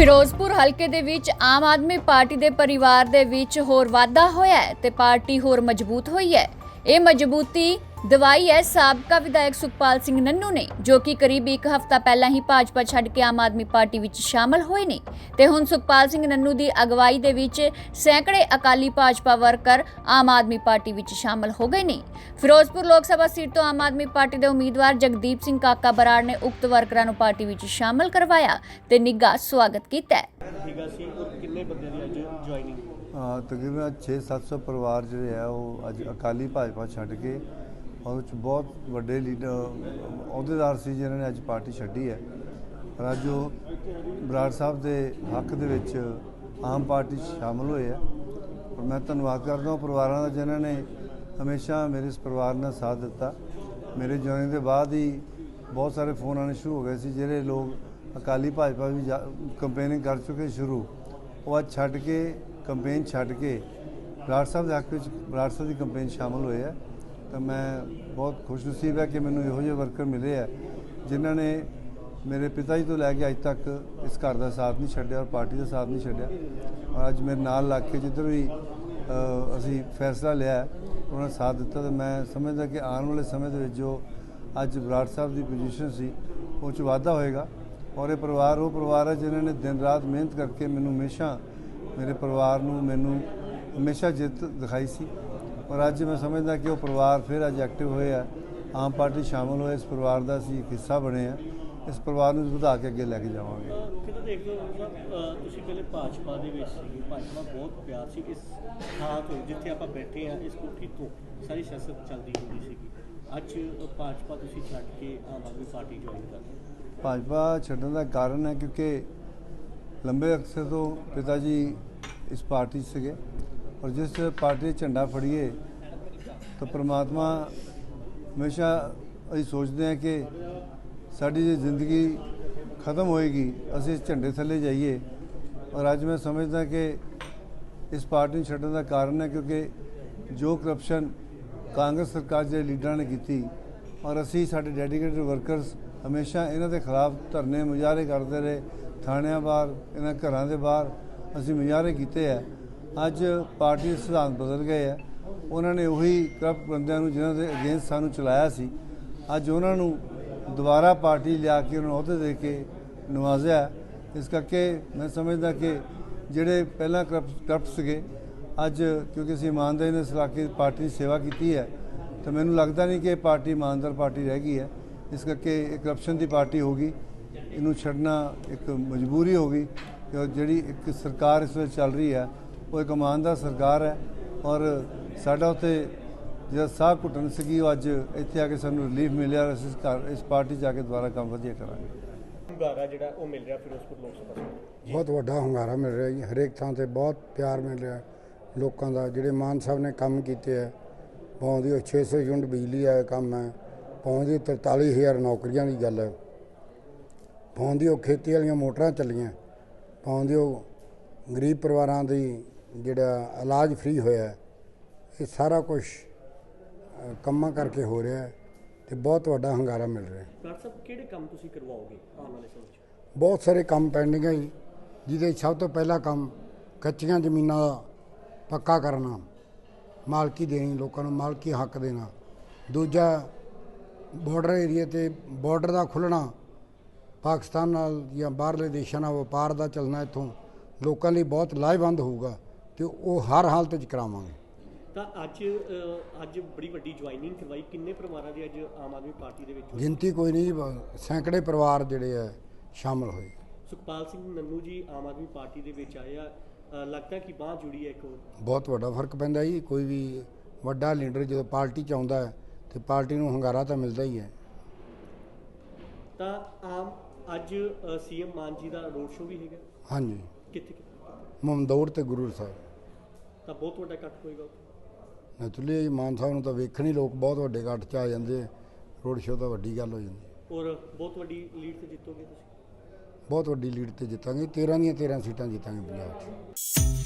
ਫਿਰੋਜ਼ਪੁਰ ਹਲਕੇ ਦੇ ਵਿੱਚ ਆਮ ਆਦਮੀ ਪਾਰਟੀ ਦੇ ਪਰਿਵਾਰ ਦੇ ਵਿੱਚ ਹੋਰ ਵਾਧਾ ਹੋਇਆ ਹੈ ਤੇ ਪਾਰਟੀ ਹੋਰ ਮਜ਼ਬੂਤ ਹੋਈ ਹੈ। ਇਹ ਮਜ਼ਬੂਤੀ ਦਵਾਈ ਹੈ ਸਾਬਕਾ ਵਿਧਾਇਕ ਸੁਖਪਾਲ ਸਿੰਘ ਨੰਨੂ ਨੇ, ਜੋ ਕਿ ਕਰੀਬ ਇੱਕ ਹਫ਼ਤਾ ਪਹਿਲਾਂ ਹੀ ਭਾਜਪਾ ਛੱਡ ਕੇ ਆਮ ਆਦਮੀ ਪਾਰਟੀ ਵਿੱਚ ਸ਼ਾਮਲ ਹੋਏ ਨੇ। ਤੇ ਹੁਣ ਸੁਖਪਾਲ ਸਿੰਘ ਨੰਨੂ ਦੀ ਅਗਵਾਈ ਦੇ ਵਿੱਚ ਸੈਂਕੜੇ ਅਕਾਲੀ ਭਾਜਪਾ ਵਰਕਰ ਆਮ ਆਦਮੀ ਪਾਰਟੀ ਵਿੱਚ ਸ਼ਾਮਲ ਹੋ ਗਏ ਨੇ। ਫਿਰੋਜ਼ਪੁਰ ਲੋਕ ਸਭਾ ਸੀਟ ਤੋਂ ਆਮ ਆਦਮੀ ਪਾਰਟੀ ਦੇ ਉਮੀਦਵਾਰ ਜਗਦੀਪ ਸਿੰਘ ਕਾਕਾ ਬਰਾੜ ਨੇ ਉਕਤ ਵਰਕਰਾਂ ਨੂੰ ਪਾਰਟੀ ਵਿੱਚ ਸ਼ਾਮਲ ਕਰਵਾਇਆ ਤੇ ਨਿੱਘਾ ਸਵਾਗਤ ਕੀਤਾ ਹੈ। ਸੀਗਾ ਸੀ, ਕਿੰਨੇ ਬੰਦਿਆਂ ਦੀ ਅੱਜ ਜੁਆਇਨਿੰਗ ਤਕਰੀਬਨ 6-700 ਪਰਿਵਾਰ ਜਿਹੜੇ ਆ ਉਹ ਅੱਜ ਅਕਾਲੀ ਭਾਜਪਾ ਛੱਡ ਕੇ ਔਰ ਉਹ 'ਚ ਬਹੁਤ ਵੱਡੇ ਲੀਡਰ, ਅਹੁਦੇਦਾਰ ਸੀ ਜਿਨ੍ਹਾਂ ਨੇ ਅੱਜ ਪਾਰਟੀ ਛੱਡੀ ਹੈ। ਪਰ ਅੱਜ ਉਹ ਬਰਾੜ ਸਾਹਿਬ ਦੇ ਹੱਕ ਦੇ ਵਿੱਚ ਆਮ ਪਾਰਟੀ 'ਚ ਸ਼ਾਮਲ ਹੋਏ ਆ। ਔਰ ਮੈਂ ਧੰਨਵਾਦ ਕਰਦਾ ਹਾਂ ਪਰਿਵਾਰਾਂ ਦਾ ਜਿਨ੍ਹਾਂ ਨੇ ਹਮੇਸ਼ਾ ਮੇਰੇ ਇਸ ਪਰਿਵਾਰ ਨਾਲ ਸਾਥ ਦਿੱਤਾ। ਮੇਰੇ ਜੁਆਇਨਿੰਗ ਦੇ ਬਾਅਦ ਹੀ ਬਹੁਤ ਸਾਰੇ ਫੋਨ ਆਉਣੇ ਸ਼ੁਰੂ ਹੋ ਗਏ ਸੀ, ਜਿਹੜੇ ਲੋਕ ਅਕਾਲੀ ਭਾਜਪਾ ਵੀ ਕੰਪੇਨਿੰਗ ਕਰ ਚੁੱਕੇ ਸ਼ੁਰੂ। ਉਹ ਅੱਜ ਛੱਡ ਕੇ ਕੰਪੇਨ ਛੱਡ ਕੇ ਬਰਾੜ ਸਾਹਿਬ ਦੇ ਹੱਕ ਵਿੱਚ ਬਰਾੜ ਸਾਹਿਬ ਦੀ ਕੰਪੇਨ ਸ਼ਾਮਲ ਹੋਏ ਆ, ਤਾਂ ਮੈਂ ਬਹੁਤ ਖੁਸ਼ਨਸੀਬ ਹੈ ਕਿ ਮੈਨੂੰ ਇਹੋ ਜਿਹੇ ਵਰਕਰ ਮਿਲੇ ਆ, ਜਿਨ੍ਹਾਂ ਨੇ ਮੇਰੇ ਪਿਤਾ ਜੀ ਤੋਂ ਲੈ ਕੇ ਅੱਜ ਤੱਕ ਇਸ ਘਰ ਦਾ ਸਾਥ ਨਹੀਂ ਛੱਡਿਆ ਔਰ ਪਾਰਟੀ ਦਾ ਸਾਥ ਨਹੀਂ ਛੱਡਿਆ। ਔਰ ਅੱਜ ਮੇਰੇ ਨਾਲ ਲੱਗ ਕੇ ਜਿੱਧਰ ਵੀ ਅਸੀਂ ਫੈਸਲਾ ਲਿਆ, ਉਹਨਾਂ ਨੇ ਸਾਥ ਦਿੱਤਾ, ਤੇ ਮੈਂ ਸਮਝਦਾ ਕਿ ਆਉਣ ਵਾਲੇ ਸਮੇਂ ਦੇ ਵਿੱਚ ਜੋ ਅੱਜ ਬਰਾੜ ਸਾਹਿਬ ਦੀ ਪੋਜੀਸ਼ਨ ਸੀ, ਉਹ 'ਚ ਵਾਧਾ ਹੋਏਗਾ। ਔਰ ਇਹ ਪਰਿਵਾਰ ਉਹ ਪਰਿਵਾਰ ਹੈ ਜਿਨ੍ਹਾਂ ਨੇ ਦਿਨ ਰਾਤ ਮਿਹਨਤ ਕਰਕੇ ਮੈਨੂੰ ਹਮੇਸ਼ਾ ਮੇਰੇ ਪਰਿਵਾਰ ਨੂੰ ਮੈਨੂੰ ਹਮੇਸ਼ਾ ਜਿੱਤ ਦਿਖਾਈ ਸੀ। ਔਰ ਅੱਜ ਮੈਂ ਸਮਝਦਾ ਕਿ ਉਹ ਪਰਿਵਾਰ ਫਿਰ ਅੱਜ ਐਕਟਿਵ ਹੋਏ ਆ। ਆਮ ਪਾਰਟੀ ਸ਼ਾਮਲ ਹੋਏ ਇਸ ਪਰਿਵਾਰ ਦਾ ਇੱਕ ਹਿੱਸਾ ਬਣੇ ਆ। ਇਸ ਪਰਿਵਾਰ ਨੂੰ ਵਧਾ ਕੇ ਅੱਗੇ ਲੈ ਕੇ ਜਾਵਾਂਗੇ। ਕਿਤੇ ਅਹ ਤੁਸੀਂ ਪਹਿਲੇ ਭਾਜਪਾ ਦੇ ਵਿੱਚ ਸੀ ਭਾਜਪਾ ਬਹੁਤ ਪਿਆਰ ਸੀ ਇਸ ਥਾਂ ਤੋਂ ਜਿੱਥੇ ਆਪਾਂ ਬੈਠੇ ਆ ਇਸ ਕੋਠੀ ਤੋਂ। ਸਾਰੀ ਸਿਆਸਤ ਚੱਲਦੀ ਹੁੰਦੀ ਸੀਗੀ। ਅੱਜ ਭਾਜਪਾ ਤੁਸੀਂ ਛੱਡ ਕੇ ਆਮ ਆਦਮੀ ਪਾਰਟੀ ਜੁਆਇਨ ਕਰ। ਭਾਜਪਾ ਛੱਡਣ ਦਾ ਕਾਰਨ ਹੈ ਕਿਉਂਕਿ ਲੰਬੇ ਅਰਸੇ ਤੋਂ ਪਿਤਾ ਜੀ ਇਸ ਪਾਰਟੀ 'ਚ ਸੀਗੇ ਔਰ ਜਿਸ ਪਾਰਟੀ 'ਚ ਝੰਡਾ ਫੜੀਏ ਤਾਂ ਪ੍ਰਮਾਤਮਾ ਹਮੇਸ਼ਾ ਅਸੀਂ ਸੋਚਦੇ ਹਾਂ ਕਿ ਸਾਡੀ ਜੇ ਜ਼ਿੰਦਗੀ ਖਤਮ ਹੋਏਗੀ, ਅਸੀਂ ਇਸ ਝੰਡੇ ਥੱਲੇ ਜਾਈਏ ਔਰ ਅੱਜ ਮੈਂ ਸਮਝਦਾ ਕਿ ਇਸ ਪਾਰਟੀ ਨੂੰ ਛੱਡਣ ਦਾ ਕਾਰਨ ਹੈ ਕਿਉਂਕਿ ਜੋ ਕਰਪਸ਼ਨ ਕਾਂਗਰਸ ਸਰਕਾਰ ਦੇ ਲੀਡਰਾਂ ਨੇ ਕੀਤੀ ਔਰ ਅਸੀਂ ਸਾਡੇ ਡੈਡੀਕੇਟਡ ਵਰਕਰਸ ਹਮੇਸ਼ਾ ਇਹਨਾਂ ਦੇ ਖਿਲਾਫ ਧਰਨੇ ਮੁਜ਼ਾਹਰੇ ਕਰਦੇ ਰਹੇ ਥਾਣਿਆਂ ਬਾਹਰ, ਇਹਨਾਂ ਘਰਾਂ ਦੇ ਬਾਹਰ ਅਸੀਂ ਮੁਜ਼ਾਹਰੇ ਕੀਤੇ ਆ। ਅੱਜ ਪਾਰਟੀ ਦੇ ਸਿਧਾਂਤ ਬਦਲ ਗਏ ਆ। ਉਹਨਾਂ ਨੇ ਉਹੀ ਕਰਪਟ ਬੰਦਿਆਂ ਨੂੰ ਜਿਨ੍ਹਾਂ ਦੇ ਅਗੇਂਸਟ ਸਾਨੂੰ ਚਲਾਇਆ ਸੀ, ਅੱਜ ਉਹਨਾਂ ਨੂੰ ਦੁਬਾਰਾ ਪਾਰਟੀ ਲਿਆ ਕੇ ਉਹਨਾਂ ਨੂੰ ਅਹੁਦੇ ਦੇ ਕੇ ਨਵਾਜ਼ਿਆ। ਇਸ ਕਰਕੇ ਮੈਂ ਸਮਝਦਾ ਕਿ ਜਿਹੜੇ ਪਹਿਲਾਂ ਕਰਪਟ ਕਰਪਟ ਸੀਗੇ, ਅੱਜ ਕਿਉਂਕਿ ਅਸੀਂ ਇਮਾਨਦਾਰੀ ਨਾਲ ਇਸ ਪਾਰਟੀ ਦੀ ਸੇਵਾ ਕੀਤੀ ਹੈ, ਤਾਂ ਮੈਨੂੰ ਲੱਗਦਾ ਨਹੀਂ ਕਿ ਇਹ ਪਾਰਟੀ ਇਮਾਨਦਾਰ ਪਾਰਟੀ ਰਹਿ ਗਈ ਹੈ। ਇਸ ਕਰਕੇ ਇਹ ਕਰਪਸ਼ਨ ਦੀ ਪਾਰਟੀ ਹੋਗੀ ਇਹਨੂੰ ਛੱਡਣਾ ਇੱਕ ਮਜਬੂਰੀ ਹੋਗੀ ਕਿ ਜਿਹੜੀ ਇੱਕ ਸਰਕਾਰ ਇਸ ਵੇਲੇ ਚੱਲ ਰਹੀ ਹੈ ਉਹ ਇੱਕ ਇਮਾਨਦਾਰ ਸਰਕਾਰ ਹੈ ਔਰ ਸਾਡਾ ਉੱਥੇ ਜਿਹੜਾ ਸਾਹ ਘੁੱਟਣ ਸੀਗੀ ਉਹ ਅੱਜ ਇੱਥੇ ਆ ਕੇ ਸਾਨੂੰ ਰਿਲੀਫ ਮਿਲਿਆ ਔਰ ਅਸੀਂ ਇਸ ਘਰ ਇਸ ਪਾਰਟੀ 'ਚ ਜਾ ਕੇ ਦੁਬਾਰਾ ਕੰਮ ਵਧੀਆ ਕਰਾਂਗੇ। ਹੁੰਗਾਰਾ ਜਿਹੜਾ ਉਹ ਮਿਲ ਰਿਹਾ ਫਿਰੋਜ਼ਪੁਰ ਲੋਕ ਸਭਾ ਬਹੁਤ ਵੱਡਾ ਹੁੰਗਾਰਾ ਮਿਲ ਰਿਹਾ ਜੀ ਹਰੇਕ ਥਾਂ ਤੇ ਬਹੁਤ ਪਿਆਰ ਮਿਲ ਰਿਹਾ ਲੋਕਾਂ ਦਾ ਜਿਹੜੇ ਮਾਨ ਸਾਹਿਬ ਨੇ ਕੰਮ ਕੀਤੇ ਆ ਪਾਉਂਦੀ ਉਹ 600 ਯੂਨਿਟ ਬਿਜਲੀ ਆ ਕੰਮ ਹੈ ਪਾਉਂਦੀ 43000 ਨੌਕਰੀਆਂ ਦੀ ਗੱਲ ਹੈ। ਪਾਉਂਦੀ ਉਹ ਖੇਤੀ ਵਾਲੀਆਂ ਮੋਟਰਾਂ ਚੱਲੀਆਂ ਪਾਉਂਦੀ ਉਹ ਗਰੀਬ ਪਰਿਵਾਰਾਂ ਦੀ ਜਿਹੜਾ ਇਲਾਜ ਫ੍ਰੀ ਹੋਇਆ। ਇਹ ਸਾਰਾ ਕੁਝ ਕੰਮਾਂ ਕਰਕੇ ਹੋ ਰਿਹਾ ਤੇ ਬਹੁਤ ਵੱਡਾ ਹੁੰਗਾਰਾ ਮਿਲ ਰਿਹਾ ਡਾਕਟਰ ਸਾਹਿਬ ਕਿਹੜੇ ਕੰਮ ਤੁਸੀਂ ਕਰਵਾਓਗੇ ਆਉਣ ਵਾਲੇ ਸਮੇਂ 'ਚ ਬਹੁਤ ਸਾਰੇ ਕੰਮ ਪੈਂਡਿੰਗ ਹੈ ਜੀ ਜਿਹਦੇ ਸਭ ਤੋਂ ਪਹਿਲਾ ਕੰਮ ਕੱਚੀਆਂ ਜ਼ਮੀਨਾਂ ਦਾ ਪੱਕਾ ਕਰਨਾ ਮਾਲਕੀ ਦੇਣੀ ਲੋਕਾਂ ਨੂੰ ਮਾਲਕੀ ਹੱਕ ਦੇਣਾ ਦੂਜਾ ਬਾਰਡਰ ਏਰੀਆ ਤੇ ਬਾਰਡਰ ਦਾ ਖੁੱਲਣਾ ਪਾਕਿਸਤਾਨ ਨਾਲ ਜਾਂ ਬਾਹਰਲੇ ਦੇਸ਼ਾਂ ਨਾਲ ਵਪਾਰ ਦਾ ਚੱਲਣਾ ਇੱਥੋਂ ਲੋਕਾਂ ਲਈ ਬਹੁਤ ਲਾਹੇਵੰਦ ਹੋਊਗਾ ਤੇ ਉਹ ਹਰ ਹਾਲਤ 'ਚ ਕਰਾਵਾਂਗੇ ਤਾਂ ਅੱਜ ਅੱਜ ਬੜੀ ਵੱਡੀ ਜੁਆਇਨਿੰਗ ਕਰਵਾਈ ਕਿੰਨੇ ਪਰਿਵਾਰਾਂ ਦੀ ਅੱਜ ਆਮ ਆਦਮੀ ਪਾਰਟੀ ਦੇ ਵਿੱਚ? ਗਿਣਤੀ ਕੋਈ ਨਹੀਂ ਸੈਂਕੜੇ ਪਰਿਵਾਰ ਜਿਹੜੇ ਆ ਸ਼ਾਮਲ ਹੋਏ ਸੁਖਪਾਲ ਸਿੰਘ ਨੰਨੂ ਜੀ ਆਮ ਆਦਮੀ ਪਾਰਟੀ ਦੇ ਵਿੱਚ ਆਏ ਆ ਲੱਗਦਾ ਕਿ ਬਾਹ ਜੁੜੀ ਹੈ ਇੱਕ। ਬਹੁਤ ਵੱਡਾ ਫ਼ਰਕ ਪੈਂਦਾ ਜੀ ਕੋਈ ਵੀ ਵੱਡਾ ਲੀਡਰ ਜਦੋਂ ਪਾਰਟੀ ਚ ਆਉਂਦਾ ਤੇ ਪਾਰਟੀ ਨੂੰ ਹੰਗਾਰਾ ਤਾਂ ਮਿਲਦਾ ਹੀ ਹੈ ਤਾਂ ਆਮ ਅੱਜ ਸੀਐਮ ਮਾਨ ਜੀ ਦਾ ਰੋਡ ਸ਼ੋਅ ਵੀ ਹੈਗਾ। ਹਾਂਜੀ। ਕਿੱਥੇ ਕਿੱਥੇ? ਮਮਦੌੜ ਤੇ ਗੁਰੂ ਸਾਹਿਬ। ਤਾਂ ਬਹੁਤ ਵੱਡਾ ਇਕੱਠ ਹੋਏਗਾ ਉੱਥੇ। ਨੈਚੁਰਲੀ ਮਾਨ ਸਾਹਿਬ ਨੂੰ ਤਾਂ ਵੇਖਣ ਹੀ ਲੋਕ ਬਹੁਤ ਵੱਡੇ ਇਕੱਠ ਚ ਆ ਜਾਂਦੇ ਰੋਡ ਸ਼ੋਅ ਤਾਂ ਵੱਡੀ ਗੱਲ ਹੋ ਜਾਂਦੀ। ਔਰ ਬਹੁਤ ਵੱਡੀ ਲੀਡ ਤੇ ਜਿੱਤੋਗੇ ਤੁਸੀਂ? ਬਹੁਤ ਵੱਡੀ ਲੀਡ ਤੇ ਜਿੱਤਾਂਗੇ। 13 ਦੀਆਂ 13 ਸੀਟਾਂ ਜਿੱਤਾਂਗੇ ਪੰਜਾਬ 'ਚ।